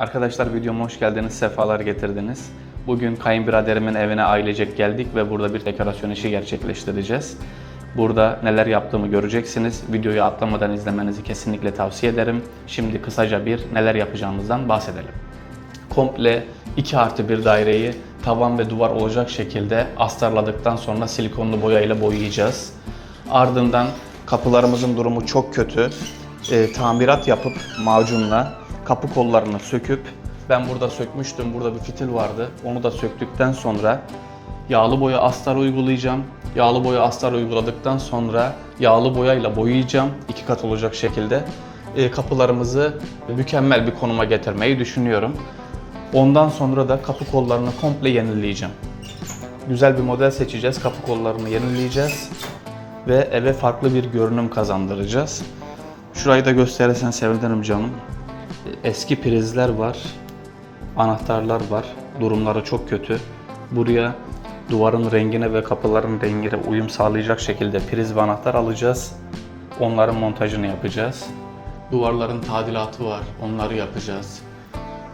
Arkadaşlar videoma hoş geldiniz, sefalar getirdiniz. Bugün kayınbiraderimin evine ailecek geldik ve burada bir dekorasyon işi gerçekleştireceğiz. Burada neler yaptığımı göreceksiniz. Videoyu atlamadan izlemenizi kesinlikle tavsiye ederim. Şimdi kısaca bir neler yapacağımızdan bahsedelim. Komple 2 artı bir daireyi tavan ve duvar olacak şekilde astarladıktan sonra silikonlu boya ile boyayacağız. Ardından kapılarımızın durumu çok kötü. Ee, tamirat yapıp macunla kapı kollarını söküp ben burada sökmüştüm. Burada bir fitil vardı. Onu da söktükten sonra yağlı boya astar uygulayacağım. Yağlı boya astar uyguladıktan sonra yağlı boyayla boyayacağım. iki kat olacak şekilde. Ee, kapılarımızı mükemmel bir konuma getirmeyi düşünüyorum. Ondan sonra da kapı kollarını komple yenileyeceğim. Güzel bir model seçeceğiz. Kapı kollarını yenileyeceğiz. Ve eve farklı bir görünüm kazandıracağız. Şurayı da gösterirsen sevinirim canım. Eski prizler var. Anahtarlar var. Durumları çok kötü. Buraya duvarın rengine ve kapıların rengine uyum sağlayacak şekilde priz ve anahtar alacağız. Onların montajını yapacağız. Duvarların tadilatı var. Onları yapacağız.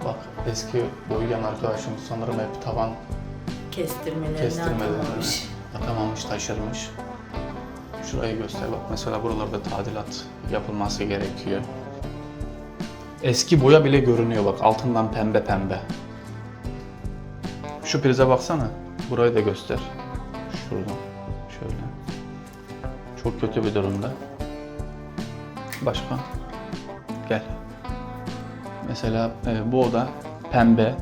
Bak eski boyayan arkadaşımız sanırım hep tavan Kestirmelerini kestirmelerini atamamış. atamamış, taşırmış. Şurayı göster bak mesela buralarda tadilat yapılması gerekiyor. Eski boya bile görünüyor bak altından pembe pembe. Şu prize baksana. Burayı da göster. Şuradan. Şöyle. Çok kötü bir durumda. Başka? Gel. Mesela e, bu oda pembe.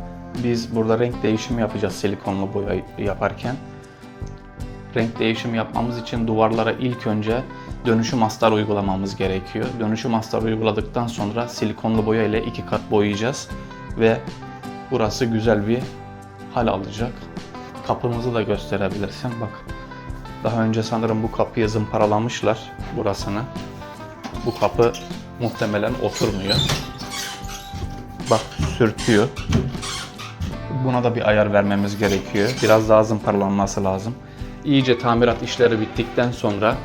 Biz burada renk değişimi yapacağız silikonlu boya yaparken. Renk değişimi yapmamız için duvarlara ilk önce dönüşüm astar uygulamamız gerekiyor. Dönüşüm astar uyguladıktan sonra silikonlu boya ile iki kat boyayacağız ve burası güzel bir hal alacak. Kapımızı da gösterebilirsin. Bak. Daha önce sanırım bu kapıyı zımparalamışlar burasını. Bu kapı muhtemelen oturmuyor. Bak sürtüyor. Buna da bir ayar vermemiz gerekiyor. Biraz daha zımparalanması lazım. İyice tamirat işleri bittikten sonra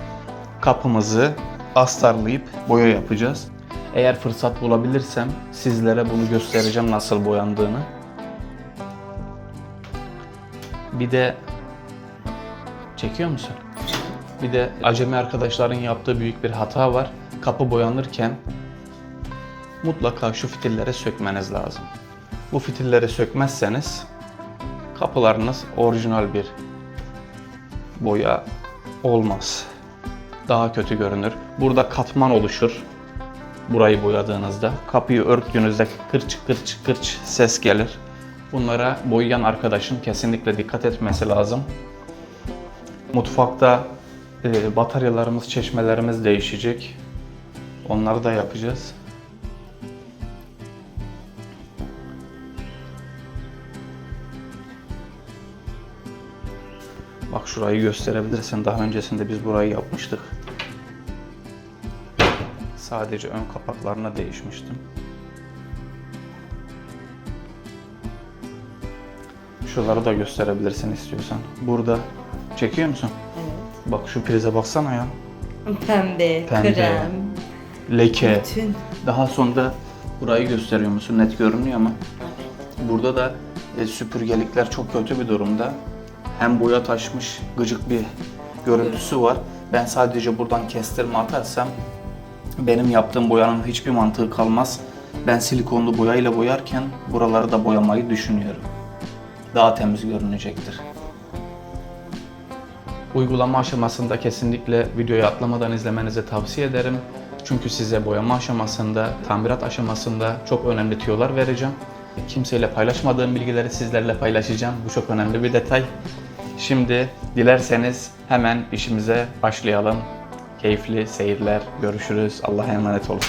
kapımızı astarlayıp boya yapacağız. Eğer fırsat bulabilirsem sizlere bunu göstereceğim nasıl boyandığını. Bir de çekiyor musun? Bir de acemi arkadaşların yaptığı büyük bir hata var. Kapı boyanırken mutlaka şu fitilleri sökmeniz lazım. Bu fitilleri sökmezseniz kapılarınız orijinal bir boya olmaz. Daha kötü görünür. Burada katman oluşur. Burayı boyadığınızda. Kapıyı örttüğünüzde kırç kırç kırç ses gelir. Bunlara boyayan arkadaşın kesinlikle dikkat etmesi lazım. Mutfakta e, bataryalarımız, çeşmelerimiz değişecek. Onları da yapacağız. Bak şurayı gösterebilirsin. Daha öncesinde biz burayı yapmıştık. Sadece ön kapaklarına değişmiştim. Şuraları da gösterebilirsin istiyorsan. Burada çekiyor musun? Evet. Bak şu prize baksana ya. Pembe, Pembe. krem, Leke. bütün. Daha sonra burayı gösteriyor musun? Net görünüyor ama. Burada da e, süpürgelikler çok kötü bir durumda. Hem boya taşmış, gıcık bir görüntüsü var. Ben sadece buradan kestirme atarsam benim yaptığım boyanın hiçbir mantığı kalmaz. Ben silikonlu boyayla boyarken buraları da boyamayı düşünüyorum. Daha temiz görünecektir. Uygulama aşamasında kesinlikle videoyu atlamadan izlemenizi tavsiye ederim. Çünkü size boyama aşamasında, tamirat aşamasında çok önemli tüyolar vereceğim. Kimseyle paylaşmadığım bilgileri sizlerle paylaşacağım. Bu çok önemli bir detay. Şimdi dilerseniz hemen işimize başlayalım. Keyifli seyirler. Görüşürüz. Allah'a emanet olun.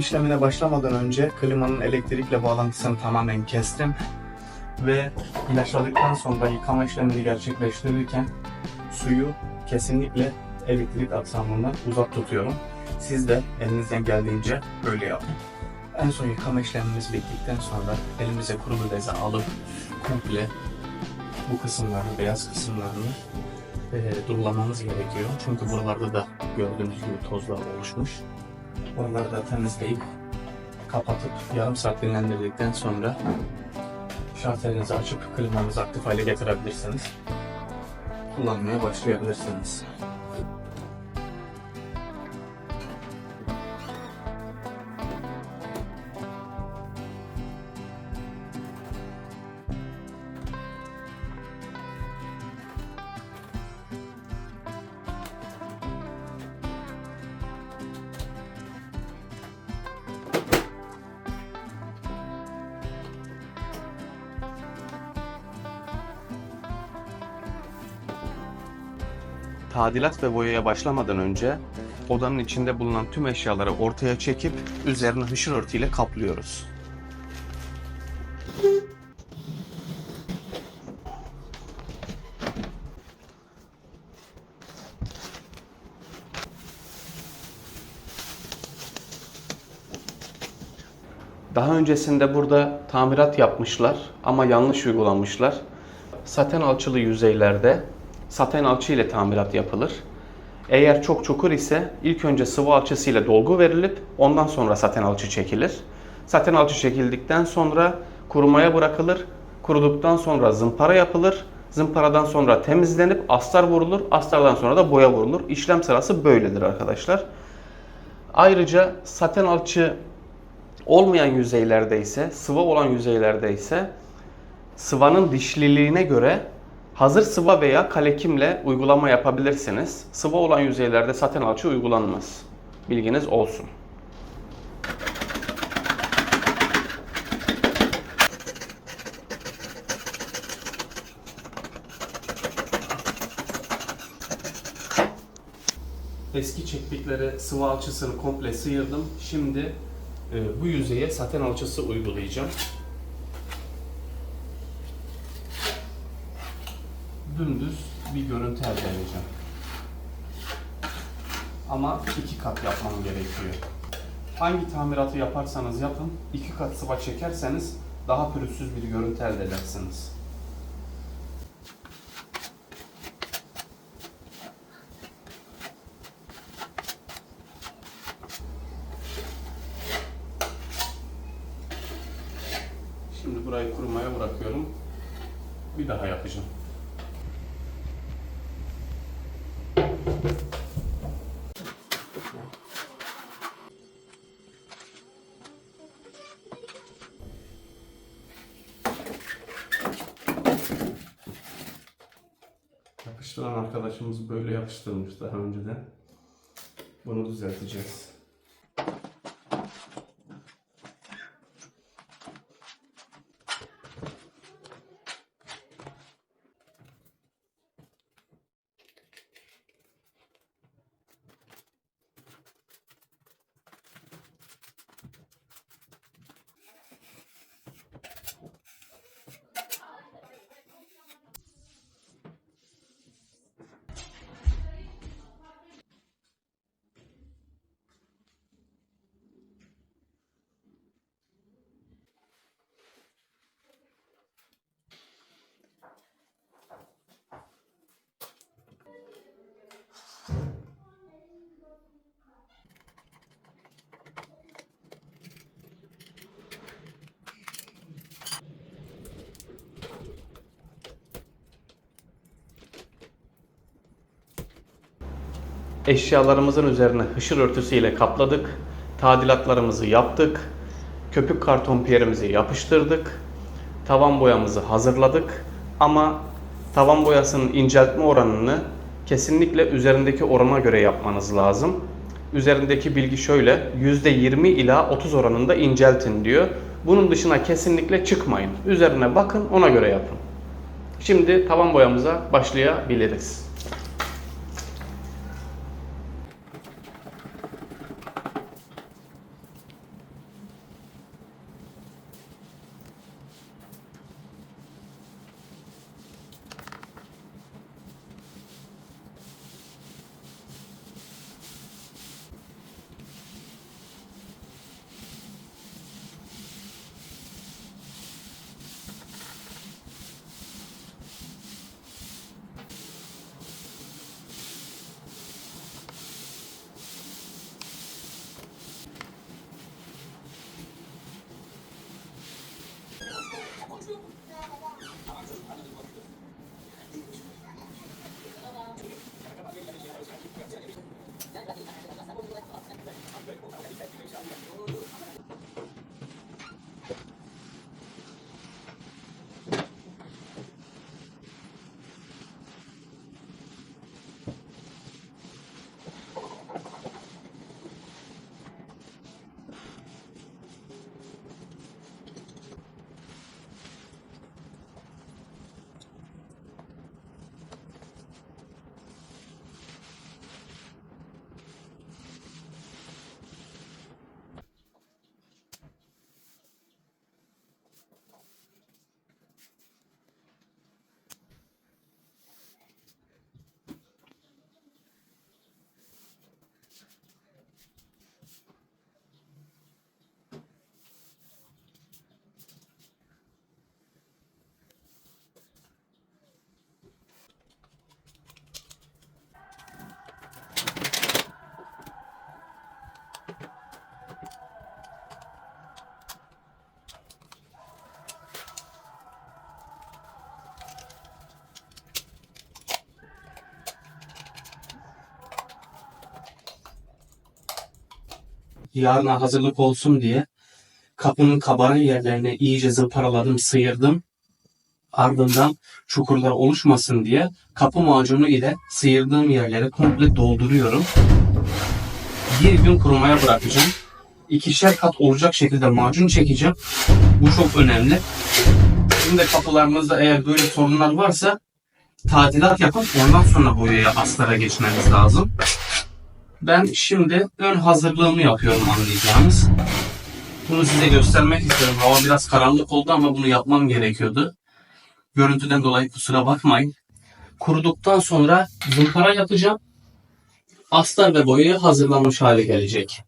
İşlemine başlamadan önce klimanın elektrikle bağlantısını tamamen kestim. Ve ilaçladıktan sonra yıkama işlemini gerçekleştirirken suyu kesinlikle elektrik aksamından uzak tutuyorum. Siz de elinizden geldiğince böyle yapın. En son yıkama işlemimiz bittikten sonra elimize kuru bir beze alıp komple bu kısımlarını, beyaz kısımlarını e, durulamamız gerekiyor. Çünkü buralarda da gördüğünüz gibi tozlar oluşmuş. Oraları da temizleyip kapatıp yarım saat dinlendirdikten sonra şartelinizi açıp klimanızı aktif hale getirebilirsiniz. Kullanmaya başlayabilirsiniz. Tadilat ve boyaya başlamadan önce odanın içinde bulunan tüm eşyaları ortaya çekip üzerine hışır örtüyle kaplıyoruz. Daha öncesinde burada tamirat yapmışlar ama yanlış uygulamışlar. Saten alçılı yüzeylerde saten alçı ile tamirat yapılır. Eğer çok çukur ise ilk önce sıvı alçısı ile dolgu verilip ondan sonra saten alçı çekilir. Saten alçı çekildikten sonra kurumaya bırakılır. Kuruduktan sonra zımpara yapılır. Zımparadan sonra temizlenip astar vurulur. Astardan sonra da boya vurulur. İşlem sırası böyledir arkadaşlar. Ayrıca saten alçı olmayan yüzeylerde ise, sıvı olan yüzeylerde ise sıvanın dişliliğine göre hazır sıva veya kalekimle uygulama yapabilirsiniz. Sıvı olan yüzeylerde saten alçı uygulanmaz. Bilginiz olsun. Eski çektikleri sıvı alçısını komple sıyırdım. Şimdi e, bu yüzeye saten alçısı uygulayacağım. Dümdüz bir görüntü elde edeceğim. Ama iki kat yapmam gerekiyor. Hangi tamiratı yaparsanız yapın, iki kat sıva çekerseniz daha pürüzsüz bir görüntü elde edersiniz. Şimdi burayı kurumaya bırakıyorum. Bir daha yapacağım. Yapıştıran arkadaşımız böyle yapıştırmış daha önceden. Bunu düzelteceğiz. Eşyalarımızın üzerine hışır örtüsüyle kapladık. Tadilatlarımızı yaptık. Köpük karton piyerimizi yapıştırdık. Tavan boyamızı hazırladık. Ama tavan boyasının inceltme oranını kesinlikle üzerindeki orana göre yapmanız lazım. Üzerindeki bilgi şöyle %20 ila 30 oranında inceltin diyor. Bunun dışına kesinlikle çıkmayın. Üzerine bakın ona göre yapın. Şimdi tavan boyamıza başlayabiliriz. Yarına hazırlık olsun diye kapının kabarın yerlerini iyice zımparaladım, sıyırdım. Ardından çukurlar oluşmasın diye kapı macunu ile sıyırdığım yerleri komple dolduruyorum. Bir gün kurumaya bırakacağım. İkişer kat olacak şekilde macun çekeceğim. Bu çok önemli. Sizin de kapılarınızda eğer böyle sorunlar varsa tadilat yapıp ondan sonra boyaya aslara geçmeniz lazım. Ben şimdi ön hazırlığımı yapıyorum anlayacağınız. Bunu size göstermek istiyorum. Hava biraz karanlık oldu ama bunu yapmam gerekiyordu. Görüntüden dolayı kusura bakmayın. Kuruduktan sonra zımpara yapacağım. Astar ve boyaya hazırlanmış hale gelecek.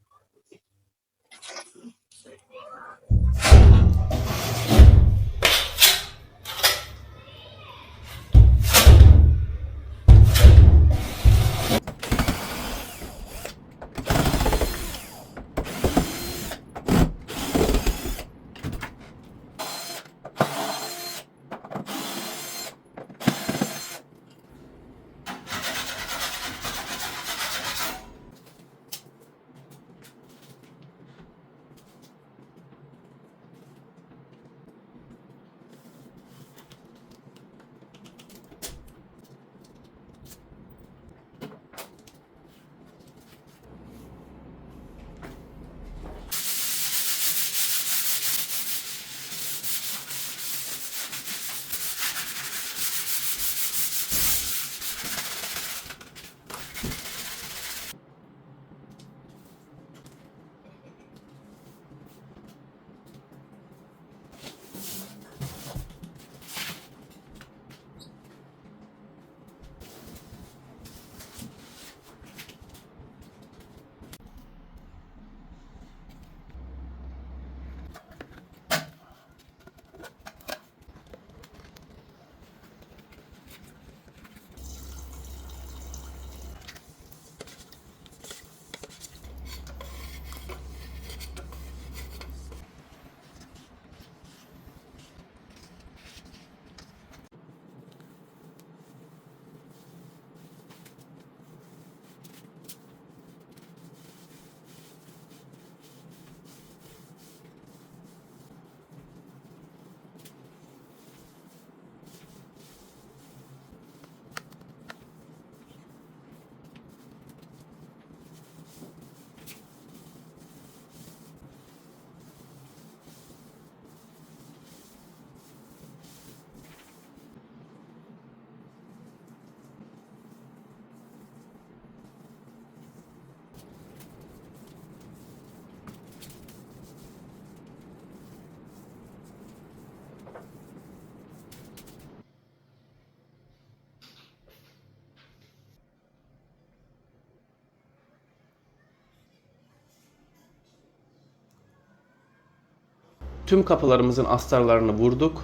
Tüm kapılarımızın astarlarını vurduk.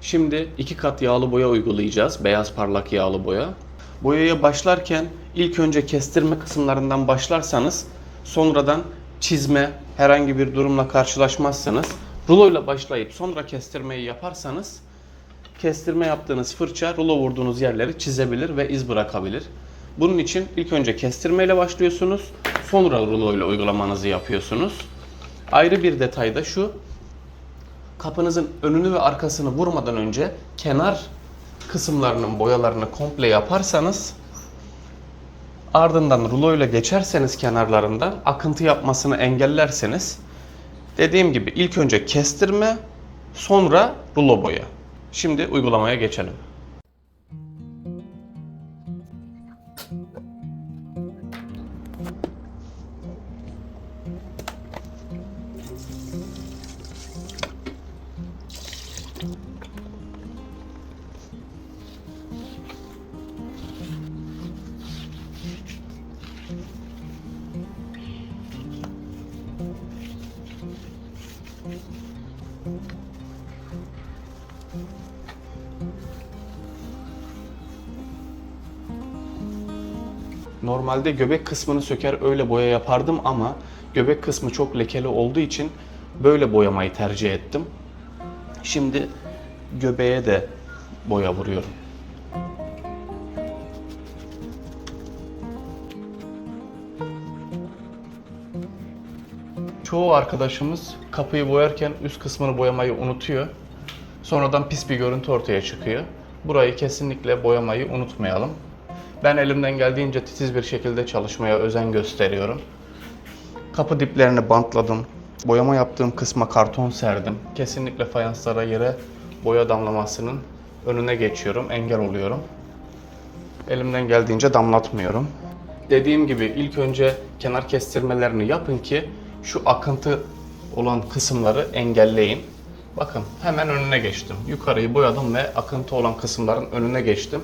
Şimdi iki kat yağlı boya uygulayacağız. Beyaz parlak yağlı boya. Boyaya başlarken ilk önce kestirme kısımlarından başlarsanız sonradan çizme herhangi bir durumla karşılaşmazsanız ruloyla başlayıp sonra kestirmeyi yaparsanız kestirme yaptığınız fırça rulo vurduğunuz yerleri çizebilir ve iz bırakabilir. Bunun için ilk önce kestirmeyle başlıyorsunuz. Sonra ruloyla uygulamanızı yapıyorsunuz. Ayrı bir detay da şu kapınızın önünü ve arkasını vurmadan önce kenar kısımlarının boyalarını komple yaparsanız ardından rulo ile geçerseniz kenarlarından akıntı yapmasını engellerseniz dediğim gibi ilk önce kestirme sonra rulo boya. Şimdi uygulamaya geçelim. Normalde göbek kısmını söker öyle boya yapardım ama göbek kısmı çok lekeli olduğu için böyle boyamayı tercih ettim. Şimdi göbeğe de boya vuruyorum. Çoğu arkadaşımız kapıyı boyarken üst kısmını boyamayı unutuyor. Sonradan pis bir görüntü ortaya çıkıyor. Burayı kesinlikle boyamayı unutmayalım. Ben elimden geldiğince titiz bir şekilde çalışmaya özen gösteriyorum. Kapı diplerini bantladım. Boyama yaptığım kısma karton serdim. Kesinlikle fayanslara yere boya damlamasının önüne geçiyorum, engel oluyorum. Elimden geldiğince damlatmıyorum. Dediğim gibi ilk önce kenar kestirmelerini yapın ki şu akıntı olan kısımları engelleyin. Bakın hemen önüne geçtim. Yukarıyı boyadım ve akıntı olan kısımların önüne geçtim.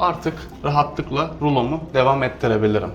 Artık rahatlıkla rulomu devam ettirebilirim.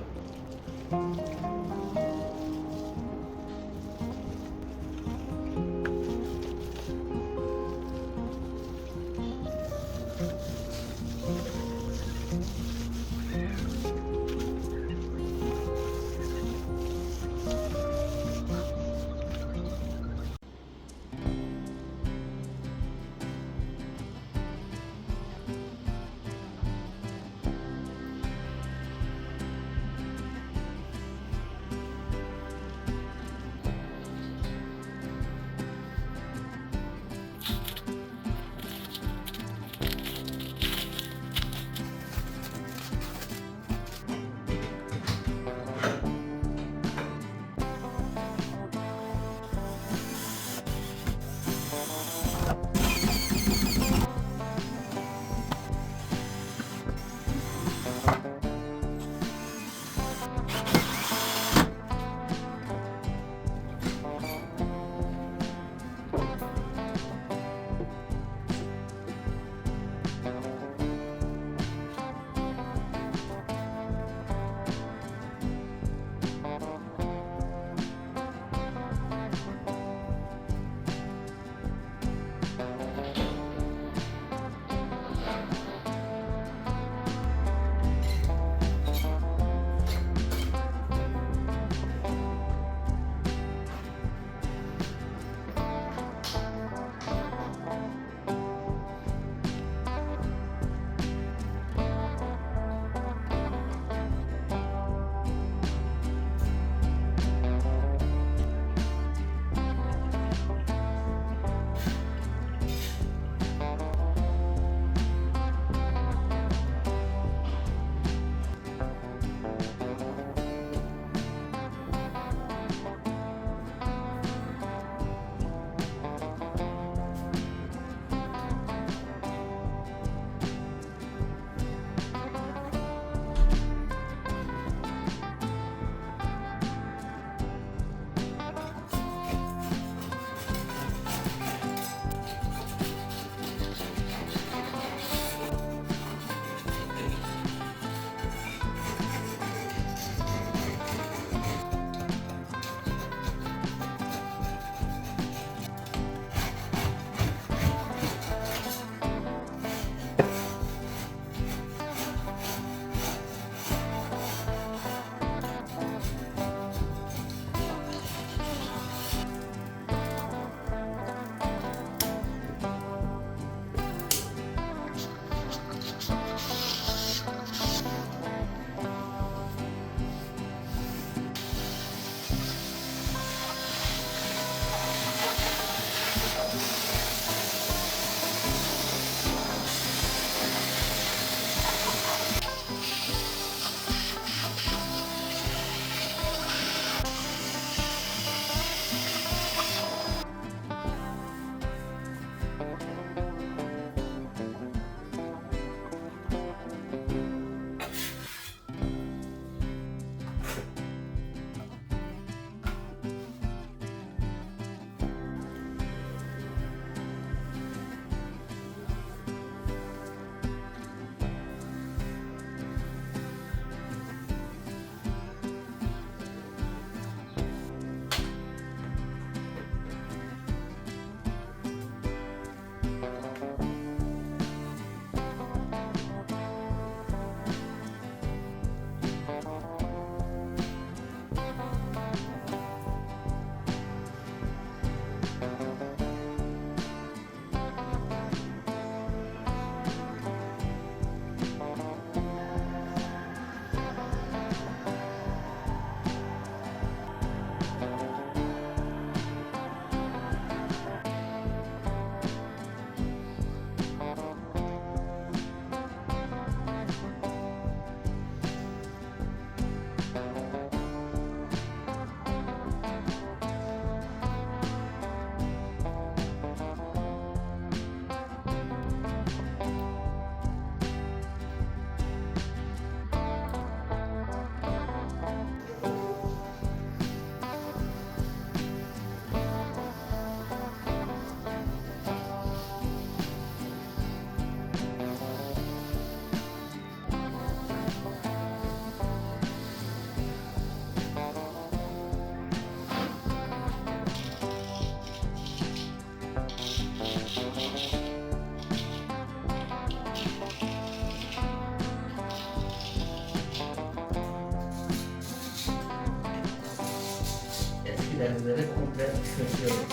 Derzleri komple söküyoruz.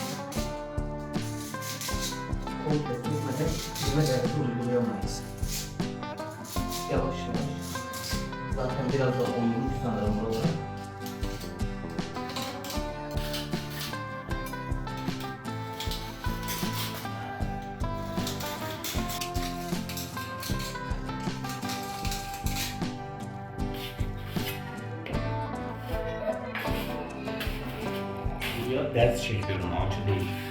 Komple sökmeden çizme derzi uygulayamayız. Yavaş yavaş. Zaten biraz da omurmuş sanırım buralara. Buraya